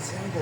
Gracias.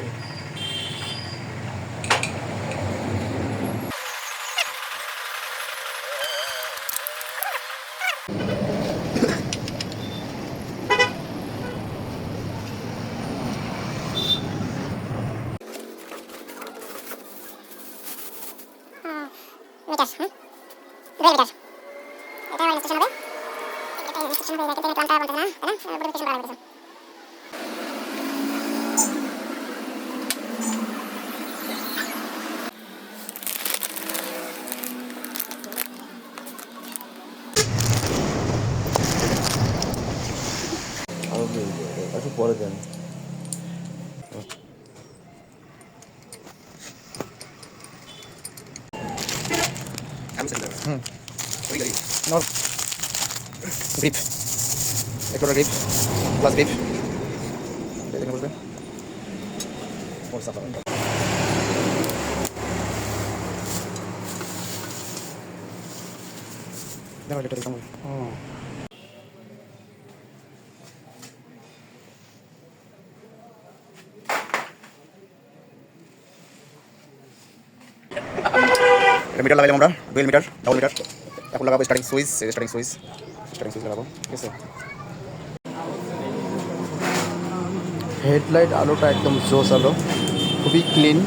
একটু পরে দেন। নর। গ্রিপ একটু গ্রিপ প্লাস গ্রিপ দেখে বলবে কেমন? এটা মিটার লাগাইলাম আমরা ডুয়েল মিটার ডাবল মিটার এখন লাগাবো starting switch starting switch starting switch লাগাবো ঠিক আছে হেডলাইট আলোটা একদম জোস আলো খুবই ক্লিন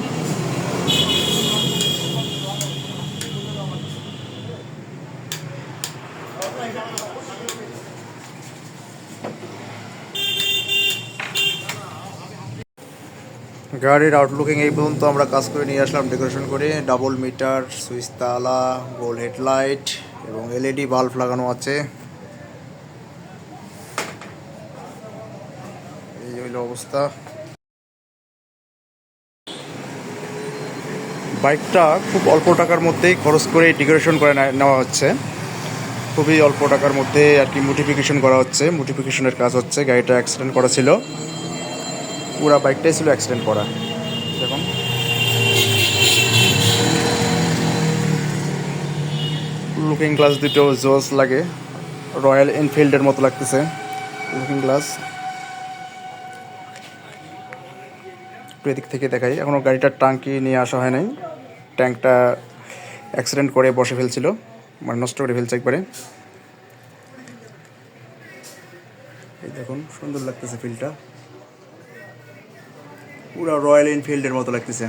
গাড়ির আউটলুকিং এই পর্যন্ত আমরা কাজ করে নিয়ে আসলাম ডেকোরেশন করে। ডাবল মিটার সুইচ তালা, গোল হেডলাইট এবং এলইডি বাল্ব লাগানো আছে। এই হইল অবস্থা। বাইকটা খুব অল্প টাকার মধ্যেই খরচ করে ডেকোরেশন করে নেওয়া হচ্ছে। খুবই অল্প টাকার মধ্যে আর কি মোটিফিকেশন করা হচ্ছে। মোটিফিকেশনের কাজ হচ্ছে, গাড়িটা অ্যাক্সিডেন্ট করা ছিল। পুরা বাইকটাই ছিল অ্যাক্সিডেন্ট করা। দেখুন। লুকিং গ্লাস দুটো জোস লাগে। রয়্যাল এনফিল্ডের মতো লাগতেছে। লুকিং গ্লাস এদিক থেকে দেখাই। এখনও গাড়িটার টাঙ্কি নিয়ে আসা হয় নাই। ট্যাঙ্কটা অ্যাক্সিডেন্ট করে বসে ফেলছিল। মানে নষ্ট করে ফেলছে একবারে। এই দেখুন, সুন্দর লাগতেছে ফিলটা পুরো রয়্যাল এনফিল্ডের মতো লাগতেছে।